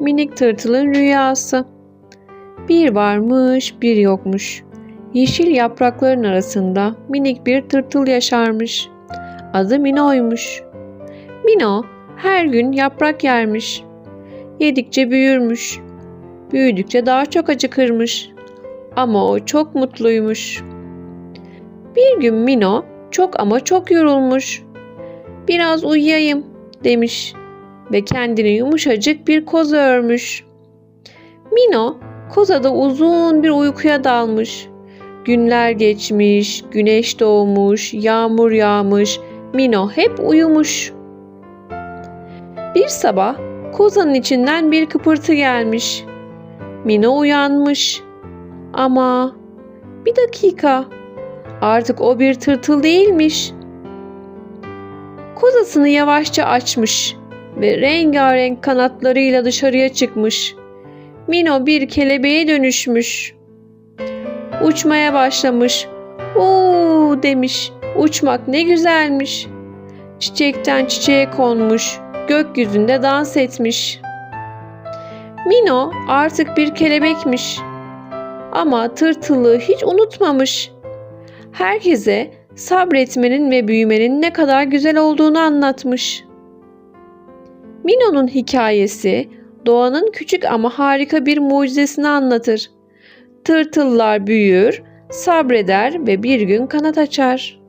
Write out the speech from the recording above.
Minik tırtılın rüyası. Bir varmış, bir yokmuş. Yeşil yaprakların arasında minik bir tırtıl yaşarmış. Adı Mino'ymuş. Mino her gün yaprak yermiş. Yedikçe büyürmüş. Büyüdükçe daha çok acıkırmış. Ama o çok mutluymuş. Bir gün Mino çok ama çok yorulmuş. Biraz uyuyayım demiş ve kendini yumuşacık bir koza örmüş. Mino kozada uzun bir uykuya dalmış. Günler geçmiş, güneş doğmuş, yağmur yağmış, Mino hep uyumuş. Bir sabah kozanın içinden bir kıpırtı gelmiş. Mino uyanmış. Ama bir dakika. Artık o bir tırtıl değilmiş. Kozasını yavaşça açmış ve rengarenk kanatlarıyla dışarıya çıkmış. Mino bir kelebeğe dönüşmüş. Uçmaya başlamış. Oo demiş. Uçmak ne güzelmiş. Çiçekten çiçeğe konmuş. Gökyüzünde dans etmiş. Mino artık bir kelebekmiş. Ama tırtılı hiç unutmamış. Herkese sabretmenin ve büyümenin ne kadar güzel olduğunu anlatmış. Mino'nun hikayesi doğanın küçük ama harika bir mucizesini anlatır. Tırtıllar büyür, sabreder ve bir gün kanat açar.